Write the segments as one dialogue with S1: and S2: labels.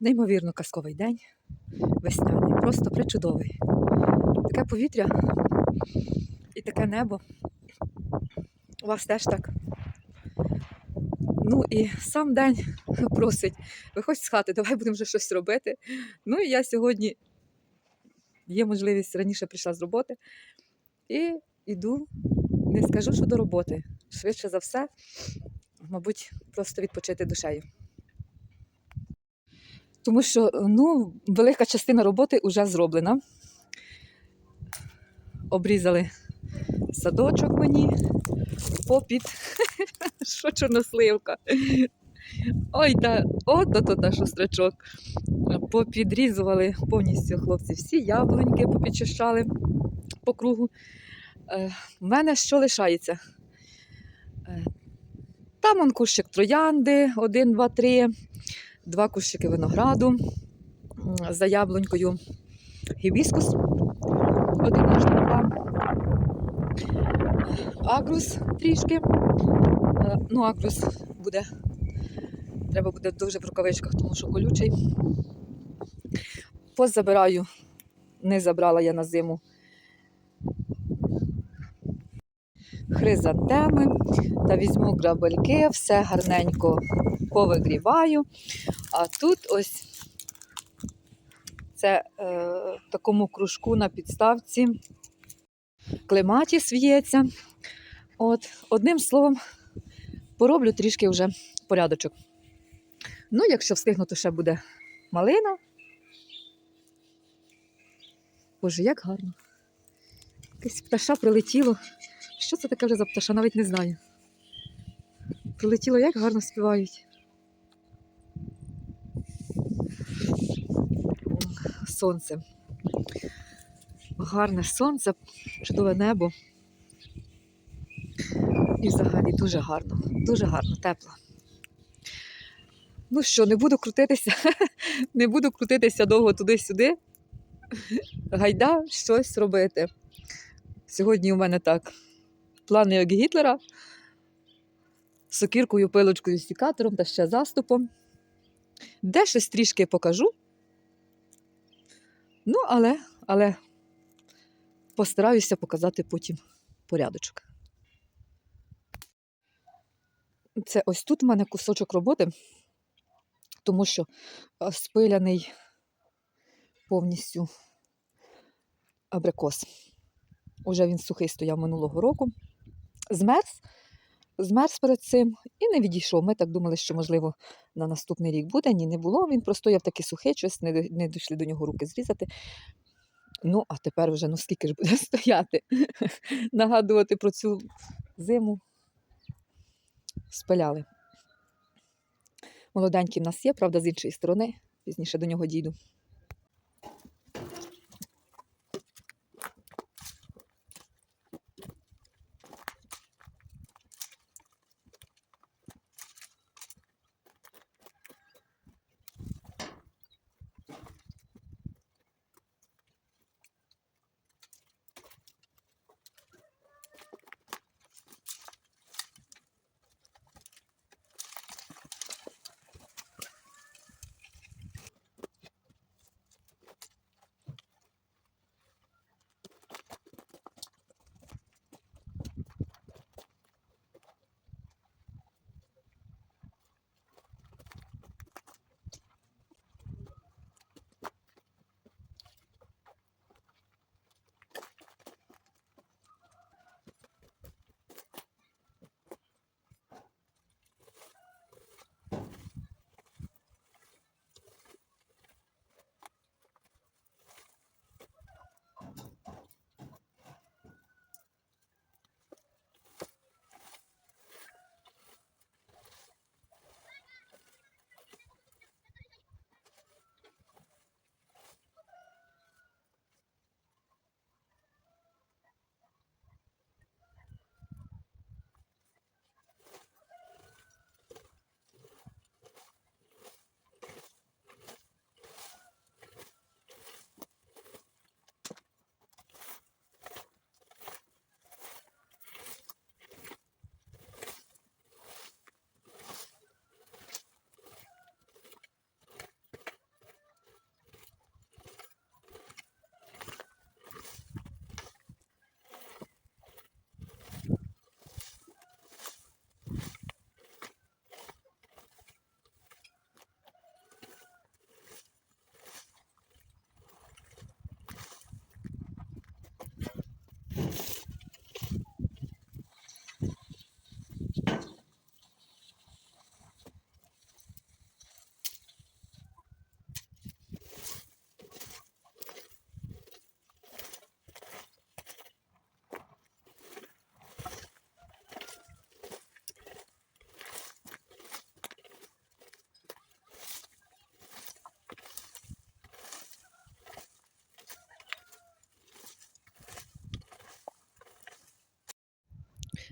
S1: Неймовірно казковий день, весняний, просто причудовий. Таке повітря і таке небо. У вас теж так. Ну і сам день просить, виходь з хати, давай будемо вже щось робити. Ну і я сьогодні є можливість раніше прийшла з роботи і йду, не скажу, що до роботи. Швидше за все, мабуть, просто відпочити душею. Тому що ну, велика частина роботи вже зроблена. Обрізали садочок мені попід, що чорносливка. Ой, та от то та шустрачок. Попідрізували повністю хлопці всі яблуньки, попідчищали по кругу. Е, в мене що лишається? Е, там он кущик троянди, один, два, три, два кущики винограду, за яблунькою гібіскус, один аж два. Агрус трішки. Е, Ну, агрус буде. Треба буде дуже в рукавичках, тому що колючий. Позабираю, не забрала я на зиму хризантеми та візьму грабельки, все гарненько повигріваю. А тут ось це е, в такому кружку на підставці клематіс в'ється. От, одним словом, пороблю трішки вже порядочок. Ну, якщо встигну, то ще буде малина. Боже, як гарно. Якась пташа прилетіло. Що це таке вже за пташа? Навіть не знаю. Прилетіло, як гарно співають. Сонце. Гарне сонце, чудове небо. І взагалі дуже гарно, дуже гарно, тепло. Ну що, не буду крутитися, не буду крутитися довго туди-сюди. Гайда щось робити. Сьогодні у мене так. Плани як Гітлера. Сокіркою, пилочкою, стікатором та ще заступом. Де щось трішки покажу. Ну, але, але постараюся показати потім порядочок. Це ось тут у мене кусочок роботи, тому що е, спиляний повністю абрикос. Уже він сухий стояв минулого року. Змерз, змерз перед цим і не відійшов. Ми так думали, що, можливо, на наступний рік буде. Ні, не було. Він простояв такий сухий, щось не, не дійшли до нього руки зрізати. Ну, а тепер вже ну скільки ж буде стояти, нагадувати про цю зиму. Спиляли. Молоденький в нас є, правда, з іншої сторони. Пізніше до нього дійду.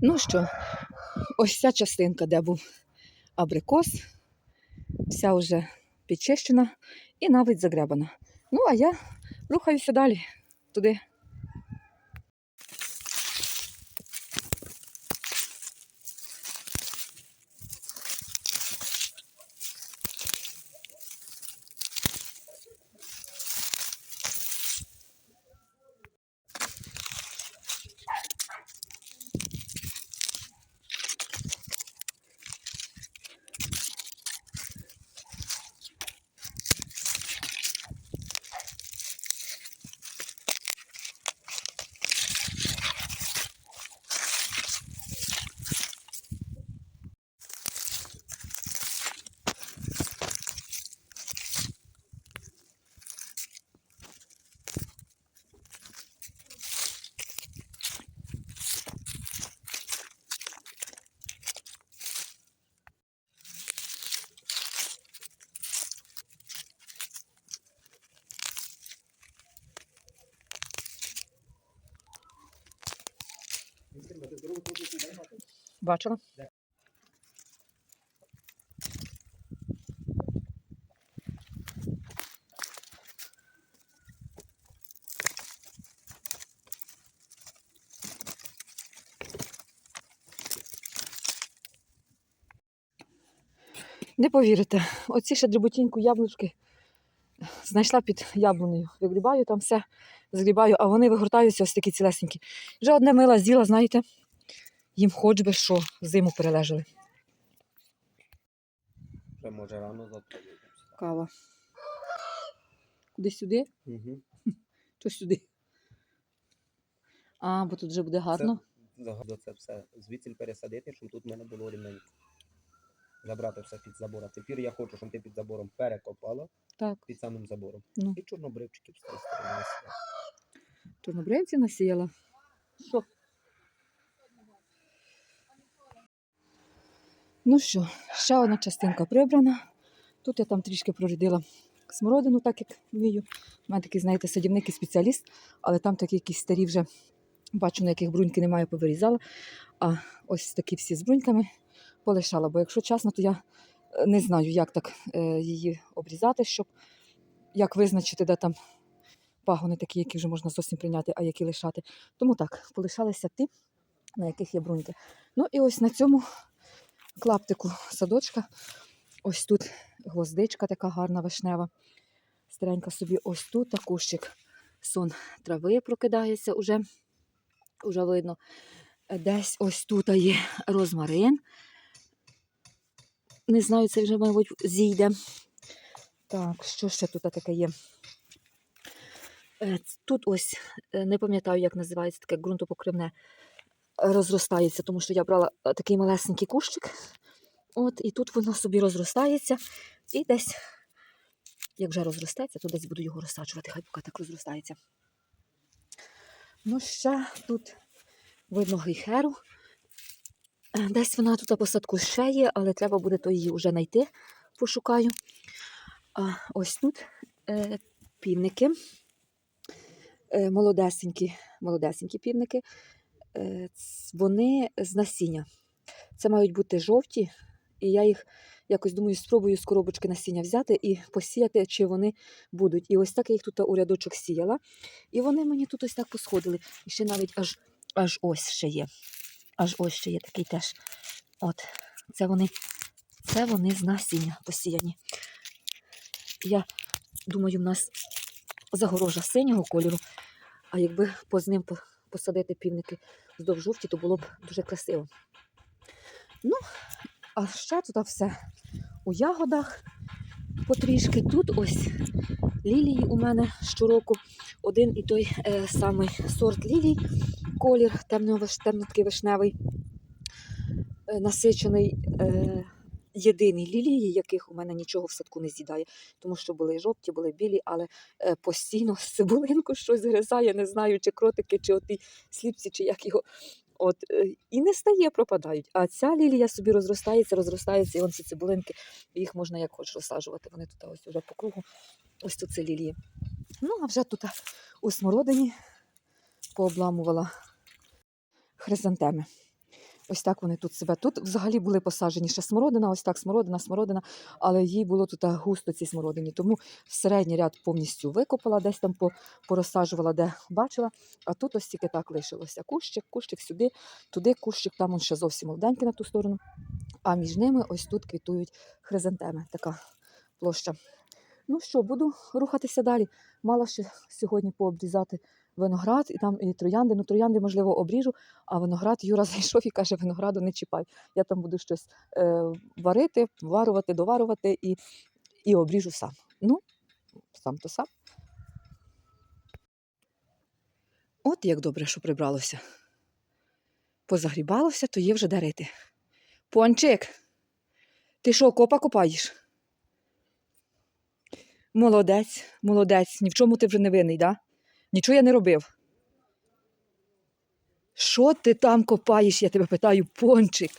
S1: Ну що, ось ця частинка, де був абрикос, вся вже підчищена і навіть загребана. Ну, а я рухаюся далі туди. Бачила? Не повірите, оці ще дріботіньку яблучки знайшла під яблунею. Вигрібаю там все, згрібаю, а вони вигортаються ось такі цілесенькі. Вже одне мила з'їла, знаєте, їм хоч би що зиму перележали.
S2: Вже може рано завтра.
S1: Кава. Куди сюди?
S2: Угу.
S1: Що сюди? А, бо тут вже буде гарно.
S2: Загадо це все звідси пересадити, щоб тут в мене було рівненько. Забрати все під забор. А тепер я хочу, щоб ти під забором перекопала
S1: Так,
S2: під самим забором.
S1: Ну.
S2: І чорнобривчиків з тієї сторони.
S1: чорнобривці насіяла. Що? Ну що, ще одна частинка прибрана. Тут я там трішки прорядила смородину, так як вмію. У мене такий, знаєте, садівник і спеціаліст, але там такі якісь старі вже бачу, на яких бруньки немає, повирізала. А ось такі всі з бруньками полишала. Бо якщо чесно, то я е, не знаю, як так е, її обрізати, щоб як визначити, де там пагони такі, які вже можна зовсім прийняти, а які лишати. Тому так, полишалися ті, на яких є бруньки. Ну і ось на цьому клаптику садочка. Ось тут гвоздичка така гарна вишнева. Старенька собі ось тут та кущик. Сон трави прокидається уже. Уже видно. Десь ось тут є розмарин. Не знаю, це вже, мабуть, зійде. Так, що ще тут таке є? Е, Тут ось е, не пам'ятаю, як називається таке ґрунтопокривне, розростається, тому що я брала е, такий малесенький кущик. От, і тут воно собі розростається. І десь, як вже розростеться, то десь буду його розсаджувати, хай поки так розростається. Ну, ще тут видно гейхеру. Е, Десь вона тут по садку ще є, але треба буде то її вже знайти, пошукаю. А ось тут е, півники, е, молодесенькі, молодесенькі півники. Е, вони з насіння. Це мають бути жовті, і я їх якось думаю, спробую з коробочки насіння взяти і посіяти, чи вони будуть. І ось так я їх тут у рядочок сіяла. І вони мені тут ось так посходили. І ще навіть аж, аж ось ще є. Аж ось ще є такий теж. От, це вони, це вони з насіння посіяні. Я думаю, в нас загорожа синього кольору, а якби поз ним посадити півники вздовж жовті, то було б дуже красиво. Ну, а ще тут все у ягодах потрішки. Тут ось лілії у мене щороку. Один і той е, самий сорт лілій, колір темно такий вишневий, е, насичений. Е, єдиний лілії, яких у мене нічого в садку не з'їдає, тому що були жовті, були білі, але е, постійно цибулинку щось гризає, не знаю, чи кротики, чи оті сліпці, чи як його. От, е, і не стає, пропадають. А ця лілія собі розростається, розростається, і вон ці цибулинки, їх можна як хочеш розсаджувати. Вони тут ось уже по кругу. Ось тут це лілії. Ну, а вже тут у смородині пообламувала хризантеми. Ось так вони тут себе. Тут взагалі були посаджені ще смородина, ось так смородина, смородина, але їй було тут густо цій смородині. Тому середній ряд повністю викопала, десь там по- порозсаджувала, де бачила. А тут ось тільки так лишилося. Кущик, кущик сюди, туди кущик, там он ще зовсім молоденький на ту сторону. А між ними ось тут квітують хризантеми. Така площа. Ну що, буду рухатися далі. Мала ще сьогодні пообрізати виноград і там і троянди. Ну, троянди, можливо, обріжу, а виноград Юра зайшов і каже, винограду не чіпай. Я там буду щось е, варити, варувати, доварувати і, і обріжу сам. Ну, сам то сам. От як добре, що прибралося. Позагрібалося, то є вже дарити. Пончик, ти що, копа копаєш? Молодець, молодець. Ні в чому ти вже не винний, да? Нічого я не робив. Що ти там копаєш, я тебе питаю, пончик?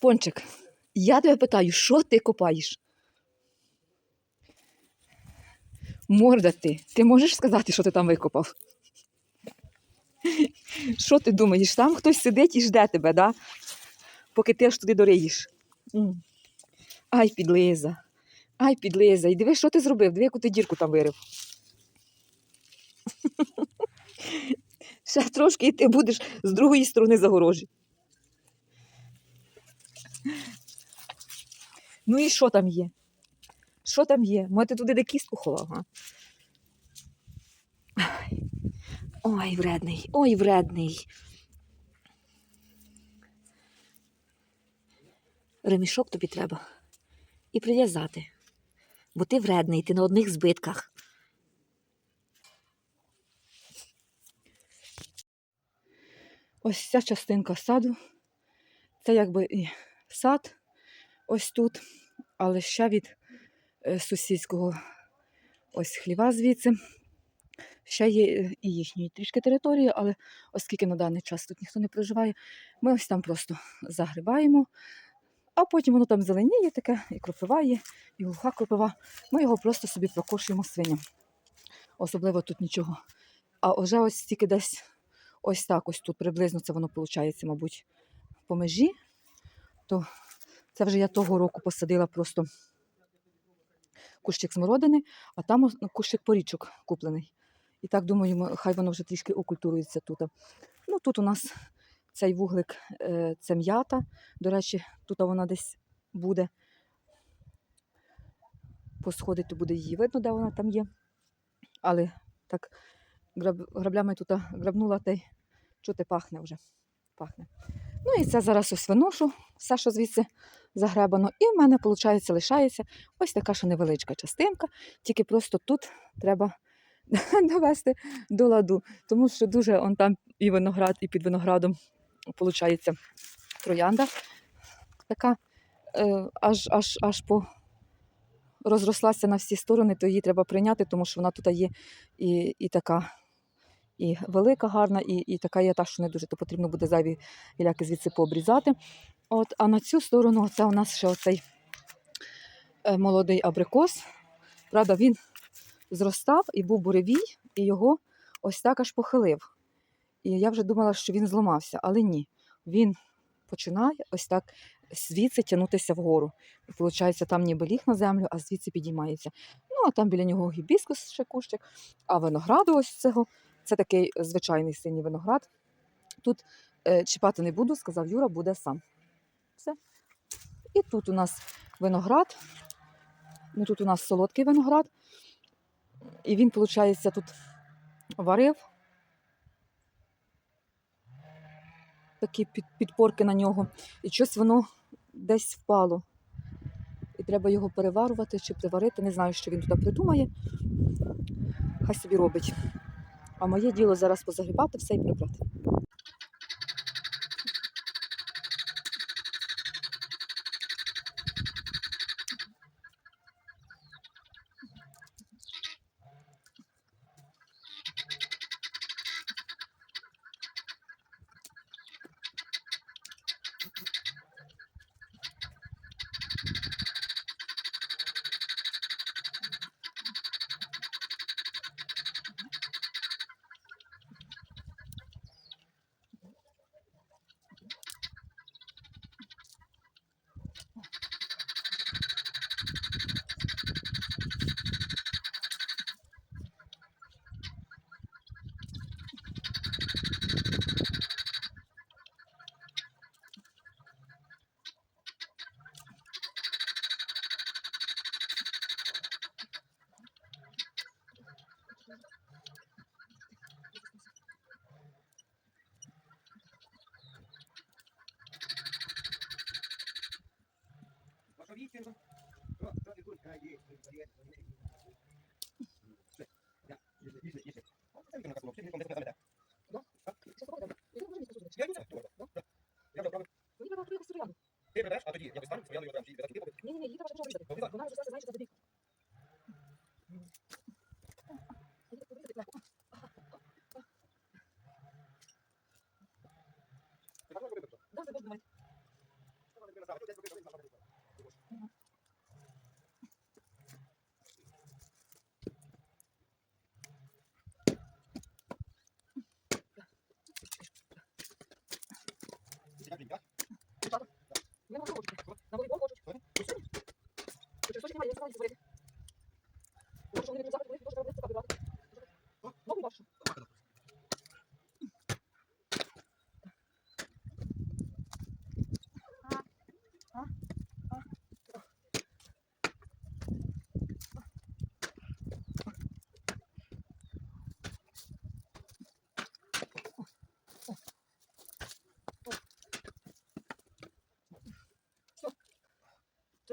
S1: Пончик, я тебе питаю, що ти копаєш? Морда ти, ти можеш сказати, що ти там викопав? Що ти думаєш? Там хтось сидить і жде тебе, да? поки ти аж туди дориєш. Ай, підлиза. Ай, підлиза. І диви, що ти зробив? Диви, яку ти дірку там вирив. Ще трошки і ти будеш з другої сторони загорожі. Ну і що там є? Що там є? Може, ти туди де кістку ховав? Ай. Ой, вредний, ой, вредний. Ремішок тобі треба. І прив'язати. Бо ти вредний, ти на одних збитках. Ось ця частинка саду. Це якби і сад ось тут, але ще від е, сусідського ось хліва звідси. Ще є і їхньої трішки території, але оскільки на даний час тут ніхто не проживає, ми ось там просто загрибаємо, а потім воно там зеленіє таке, і кропива є, і глуха кропива. Ми його просто собі прокошуємо свиням. Особливо тут нічого. А вже ось тільки десь ось так, ось тут приблизно це воно виходить, мабуть, по межі. То це вже я того року посадила просто кущик смородини, а там ну, кущик порічок куплений. І так думаю, хай воно вже трішки окультурується тут. Ну, тут у нас цей вуглик е, це м'ята. До речі, тут вона десь буде. Посходить, то буде її видно, де вона там є. Але так граблями тут грабнула та й чути пахне вже. Пахне. Ну і це зараз ось виношу, все, що звідси загребано. І в мене, виходить, лишається ось така що невеличка частинка, тільки просто тут треба довести до ладу, тому що дуже он там і виноград, і під виноградом виходить троянда. Така е, аж, аж, аж по розрослася на всі сторони, то її треба прийняти, тому що вона тут є і, і така. І велика, гарна, і, і така є та, що не дуже, то потрібно буде зайві гіляки звідси пообрізати. От, а на цю сторону це у нас ще оцей е, молодий абрикос. Правда, він зростав і був буревій, і його ось так аж похилив. І я вже думала, що він зламався, але ні. Він починає ось так звідси тягнутися вгору. І виходить, там ніби ліг на землю, а звідси підіймається. Ну, а там біля нього гібіскус ще кущик, а винограду ось цього. Це такий звичайний синій виноград. Тут е, чіпати не буду, сказав Юра, буде сам. Все. І тут у нас виноград. Ну, тут у нас солодкий виноград. І він, виходить, тут варив. Такі під, підпорки на нього. І щось воно десь впало. І треба його переварувати чи приварити. Не знаю, що він туди придумає. Хай собі робить. А моє діло зараз позагрібати все і прибрати.
S2: Ти береш, а тоді я своєю там чи туди
S1: Ні, ні, ні, її треба ще різати. Вона вже знаєш, що це Да, це можна давай. Я на волейбол хочу. На волейбол хочу. Хочеш, точно немає, я не знаю, як це Тому що вони не завтра будуть дуже робити цікаві Новий ваш.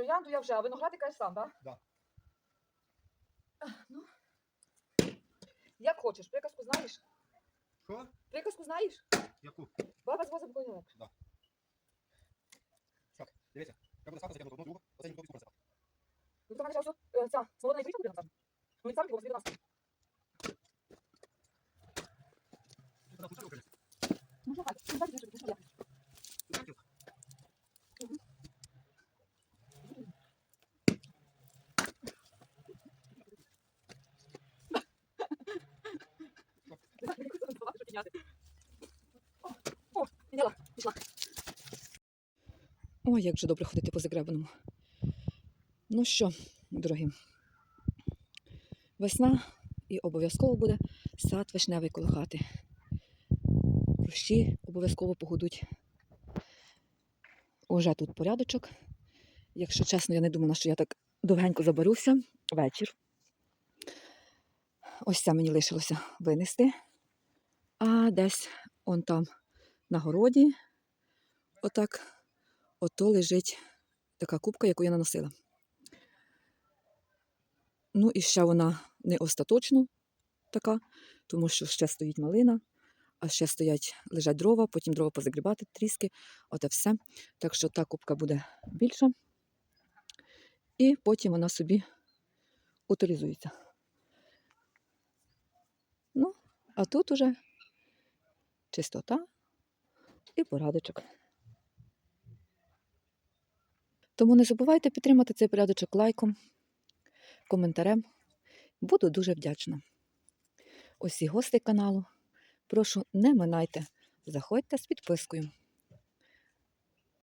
S1: Троянду я вже, а виноградика я сам, так?
S2: Да.
S1: Ну. Як хочеш, приказку знаєш?
S2: Що?
S1: Приказку знаєш?
S2: Яку?
S1: Баба з возом коня легше.
S2: Так, дивіться. Я буду сам затягнути одну другу, оце ніхто не
S1: Ну, то мене зараз е, ця свободна і буде назад. Ну, і сам його від нас. Ну, що, так, ну, так, ну, що, я. Не знаю, яку це слова, що О. Ой, як же добре ходити по загребаному. Ну що, дорогі, весна і обов'язково буде сад вишневий коло хати. Рощі обов'язково погодуть. Уже тут порядочок. Якщо чесно, я не думала, що я так довгенько заберуся. Вечір. Ось це мені лишилося винести. А десь он там на городі, отак, ото лежить така кубка, яку я наносила. Ну і ще вона не остаточно така, тому що ще стоїть малина, а ще стоять, лежать дрова, потім дрова позагрібати, тріски, оте все. Так що та кубка буде більша. І потім вона собі утилізується. Ну, а тут уже чистота і порядочок. Тому не забувайте підтримати цей порядочок лайком, коментарем. Буду дуже вдячна. Усі гості каналу, прошу, не минайте, заходьте з підпискою.